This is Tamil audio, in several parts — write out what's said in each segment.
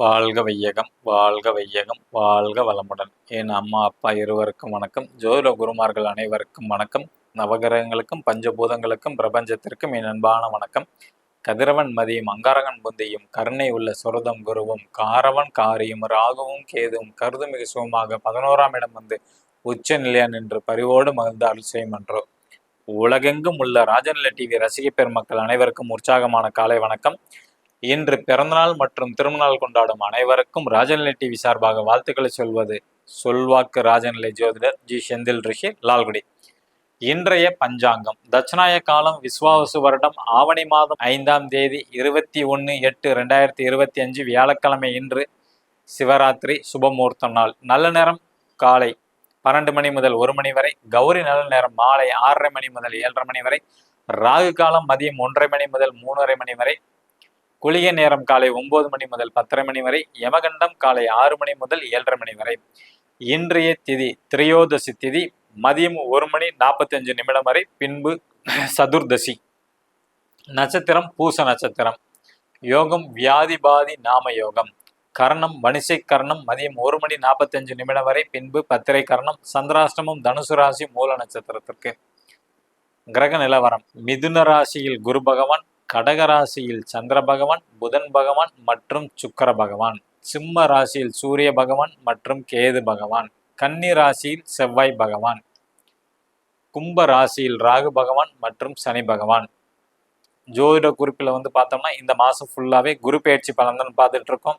வாழ்க வையகம் வாழ்க வையகம் வாழ்க வளமுடன். என் அம்மா அப்பா இருவருக்கும் வணக்கம். ஜோதிட குருமார்கள் அனைவருக்கும் வணக்கம். நவகிரகங்களுக்கும் பஞ்சபூதங்களுக்கும் பிரபஞ்சத்திற்கும் என் அன்பான வணக்கம். கதிரவன் மதியும் அங்காரகன் புந்தியும் கருணை உள்ள சுரதம் குருவும் காரவன் காரியும் ராகுவும் கேதுவும் கருதுமிகு சுகமாக பதினோராம் இடம் வந்து உச்ச நிலையா நின்று பரிவோடு மகிழ்ந்த அருள் செய்யும் என்றோ உலகெங்கும் உள்ள ராஜநிலை டிவி ரசிக பெருமக்கள் அனைவருக்கும் உற்சாகமான காலை வணக்கம். இன்று பிறந்தநாள் மற்றும் திருமணநாள் கொண்டாடும் அனைவருக்கும் ராஜநிலை டிவி சார்பாக வாழ்த்துக்களை சொல்வது சொல்வாக்கு ராஜநிலை ஜோதிடர் ஜி செந்தில் ரிஷி லால்குடி. இன்றைய பஞ்சாங்கம் தட்சிணாய காலம் விஸ்வாவசு வருடம் ஆவணி மாதம் ஐந்தாம் தேதி இருபத்தி ஒன்று எட்டு ரெண்டாயிரத்தி இருபத்தி அஞ்சு வியாழக்கிழமை இன்று சிவராத்திரி சுபமுகூர்த்த நாள். நல்ல நேரம் காலை பன்னெண்டு மணி முதல் ஒரு மணி வரை கௌரி நல்ல நேரம் மாலை ஆறரை மணி முதல் ஏழரை மணி வரை ராகு காலம் மதியம் ஒன்றரை மணி முதல் மூணரை மணி வரை குளிகை நேரம் காலை ஒன்பது மணி முதல் பத்தரை மணி வரை யமகண்டம் காலை ஆறு மணி முதல் ஏழரை மணி வரை. இன்றைய திதி திரையோதசி திதி மதியம் ஒரு மணி நாற்பத்தஞ்சு நிமிடம் வரை பின்பு சதுர்தசி. நட்சத்திரம் பூச நட்சத்திரம். யோகம் வியாதிபாதி நாம யோகம். கர்ணம் வணிசை கர்ணம் மதியம் ஒரு மணி நாற்பத்தஞ்சு நிமிடம் வரை பின்பு பத்திரை கர்ணம் சந்திராஷ்டமம் தனுசு ராசி மூல நட்சத்திரத்திற்கு. கிரக நிலவரம் மிதுன ராசியில் குரு பகவான் கடக ராசியில் சந்திர பகவான் புதன் பகவான் மற்றும் சுக்கர பகவான். சிம்ம ராசியில் சூரிய பகவான் மற்றும் கேது பகவான். கன்னி ராசியில் செவ்வாய் பகவான். கும்ப ராசியில் ராகு பகவான் மற்றும் சனி பகவான். ஜோதிட குறிப்பில் வந்து பார்த்தோம்னா இந்த மாதம் ஃபுல்லாகவே குரு பயிற்சி பலன்தான் பார்த்துட்டு இருக்கோம்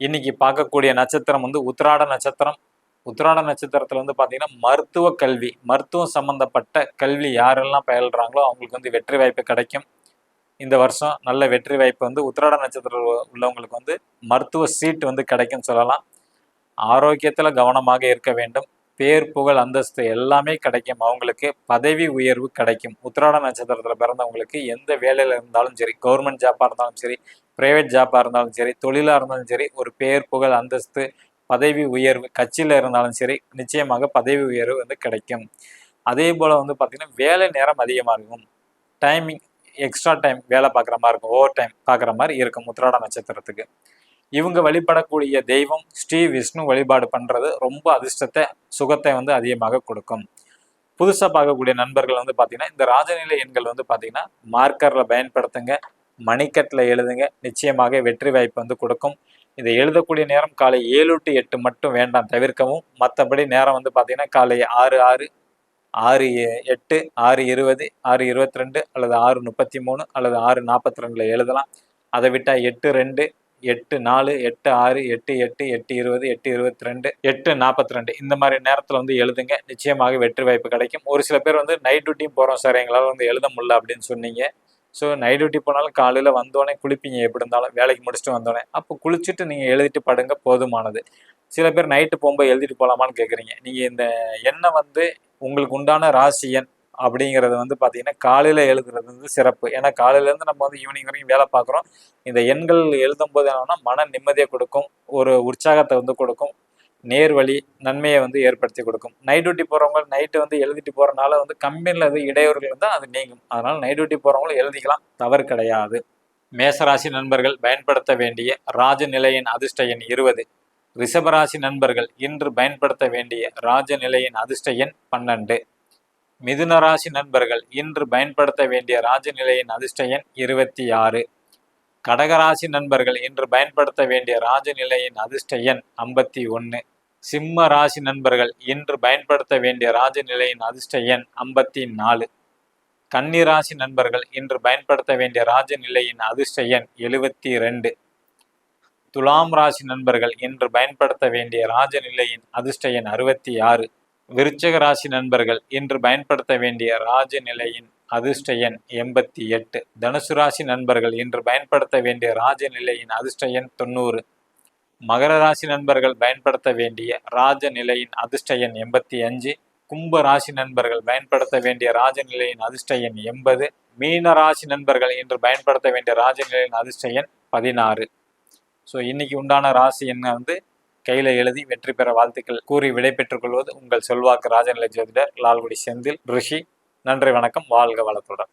இன்னைக்கு பார்க்கக்கூடிய நட்சத்திரம் வந்து உத்திராட நட்சத்திரம். உத்திராட நட்சத்திரத்தில் வந்து பார்த்தீங்கன்னா மருத்துவ கல்வி மருத்துவம் சம்பந்தப்பட்ட கல்வி யாரெல்லாம் பயில்றாங்களோ அவங்களுக்கு வந்து வெற்றி வாய்ப்பு கிடைக்கும். இந்த வருஷம் நல்ல வெற்றி வாய்ப்பு வந்து உத்திராட நட்சத்திரம் உள்ளவங்களுக்கு வந்து மருத்துவ சீட் வந்து கிடைக்கும்னு சொல்லலாம். ஆரோக்கியத்தில் கவனமாக இருக்க வேண்டும். பேர் புகழ் அந்தஸ்து எல்லாமே கிடைக்கும். அவங்களுக்கு பதவி உயர்வு கிடைக்கும். உத்திராட நட்சத்திரத்தில் பிறந்தவங்களுக்கு எந்த வேலையில் இருந்தாலும் சரி கவர்மெண்ட் ஜாப்பாக இருந்தாலும் சரி ப்ரைவேட் ஜாப்பாக இருந்தாலும் சரி தொழிலாக இருந்தாலும் சரி ஒரு பேர் புகழ் அந்தஸ்து பதவி உயர்வு கட்சியில் இருந்தாலும் சரி நிச்சயமாக பதவி உயர்வு வந்து கிடைக்கும். அதே போல் வந்து பார்த்திங்கன்னா வேலை நேரம் அதிகமாக இருக்கும். டைமிங் எக்ஸ்ட்ரா டைம் வேலை பார்க்குற மாதிரி இருக்கும் ஓவர் டைம் பார்க்குற மாதிரி இருக்கும் உத்திராட நட்சத்திரத்துக்கு. இவங்க வழிபடக்கூடிய தெய்வம் ஸ்ரீ விஷ்ணு வழிபாடு பண்ணுறது ரொம்ப அதிர்ஷ்டத்தை சுகத்தை வந்து அதிகமாக கொடுக்கும். புதுசாக பார்க்கக்கூடிய நண்பர்கள் வந்து பார்த்தீங்கன்னா இந்த ராஜநிலை எண்கள் வந்து பார்த்தீங்கன்னா மார்க்கரில் பயன்படுத்துங்க மணிக்கட்டில் எழுதுங்க நிச்சயமாக வெற்றி வாய்ப்பு வந்து கொடுக்கும். இதை எழுதக்கூடிய நேரம் காலை ஏழு டு எட்டு மட்டும் வேண்டாம் தவிர்க்கவும். மற்றபடி நேரம் வந்து பார்த்தீங்கன்னா காலை ஆறு ஆறு ஆறு எட்டு ஆறு இருபது ஆறு இருபத்தி ரெண்டு அல்லது ஆறு முப்பத்தி மூணு அல்லது ஆறு நாற்பத்தி ரெண்டில் எழுதலாம். அதை விட்டால் எட்டு ரெண்டு எட்டு நாலு எட்டு ஆறு எட்டு எட்டு எட்டு இருபது எட்டு இருபத்தி ரெண்டு எட்டு நாற்பத்தி ரெண்டு இந்த மாதிரி நேரத்தில் வந்து எழுதுங்க. நிச்சயமாக வெற்றி வாய்ப்பு கிடைக்கும். ஒரு சில பேர் வந்து நைட் டியூட்டியும் போகிறோம் சார் எங்களால் வந்து எழுத முடியல அப்படின்னு சொன்னீங்க. ஸோ நைட் டியூட்டி போனாலும் காலையில் வந்தோடனே குளிப்பீங்க எப்படி இருந்தாலும். வேலைக்கு முடிச்சுட்டு வந்தோடனே அப்போ குளிச்சுட்டு நீங்கள் எழுதிட்டு படுங்க போதுமானது. சில பேர் நைட்டு போகும்போது எழுதிட்டு போகலாமான்னு கேட்குறீங்க நீங்கள் இந்த எண்ணெய் வந்து உங்களுக்கு உண்டான ராசி எண் அப்படிங்கிறது வந்து பார்த்தீங்கன்னா காலையில் எழுதுறது வந்து சிறப்பு. ஏன்னா காலையிலேருந்து நம்ம வந்து ஈவினிங் வரைக்கும் வேலை பார்க்குறோம். இந்த எண்கள் எழுதும்போது என்னன்னா மன நிம்மதியை கொடுக்கும் ஒரு உற்சாகத்தை வந்து கொடுக்கும் நேர்வழி நன்மையை வந்து ஏற்படுத்தி கொடுக்கும். நைட் டியூட்டி போகிறவங்க நைட்டு வந்து எழுதிட்டு போகிறனால வந்து கம்பெனியில் எது இடையூறுகள் இருந்தால் அது நீங்கும். அதனால் நைட் டியூட்டி போகிறவங்களும் எழுதிக்கலாம் தவறு கிடையாது. மேசராசி நண்பர்கள் பயன்படுத்த வேண்டிய ராஜநிலையின் அதிர்ஷ்ட எண் இருபது. ரிஷபராசி நண்பர்கள் இன்று பயன்படுத்த வேண்டிய ராஜநிலையின் அதிர்ஷ்ட எண் பன்னெண்டு. மிதுன ராசி நண்பர்கள் இன்று பயன்படுத்த வேண்டிய ராஜநிலையின் அதிர்ஷ்ட எண் இருபத்தி ஆறு. கடகராசி நண்பர்கள் இன்று பயன்படுத்த வேண்டிய ராஜநிலையின் அதிர்ஷ்ட எண் ஐம்பத்தி ஒன்று. சிம்ம ராசி நண்பர்கள் இன்று பயன்படுத்த வேண்டிய ராஜநிலையின் அதிர்ஷ்ட எண் ஐம்பத்தி நாலு. கன்னிராசி நண்பர்கள் இன்று பயன்படுத்த வேண்டிய ராஜநிலையின் அதிர்ஷ்ட எண் எழுபத்தி ரெண்டு. துலாம் ராசி நண்பர்கள் இன்று பயன்படுத்த வேண்டிய ராஜநிலையின் அதிர்ஷ்ட எண் அறுபத்தி ஆறு. விருச்சக ராசி நண்பர்கள் இன்று பயன்படுத்த வேண்டிய ராஜ நிலையின் அதிர்ஷ்ட எண் எண்பத்தி எட்டு. தனுசு ராசி நண்பர்கள் இன்று பயன்படுத்த வேண்டிய ராஜ நிலையின் அதிர்ஷ்ட எண் தொண்ணூறு. மகர ராசி நண்பர்கள் பயன்படுத்த வேண்டிய ராஜ நிலையின் அதிர்ஷ்ட எண் எண்பத்தி அஞ்சு. கும்ப ராசி நண்பர்கள் பயன்படுத்த வேண்டிய ராஜ நிலையின் அதிர்ஷ்ட எண் எண்பது. மீன ராசி நண்பர்கள் இன்று பயன்படுத்த வேண்டிய ராஜ நிலையின் அதிர்ஷ்ட எண் பதினாறு. ஸோ இன்னைக்கு உண்டான ராசி என்ன வந்து கையில் எழுதி வெற்றி பெற வாழ்த்துக்கள் கூறி விடைபெற்றுக் கொள்வது உங்கள் செல்வாக்கு ராஜநிலை ஜோதிடர் லால்குடி செந்தில் ரிஷி. நன்றி வணக்கம். வாழ்க வளத்துடன்.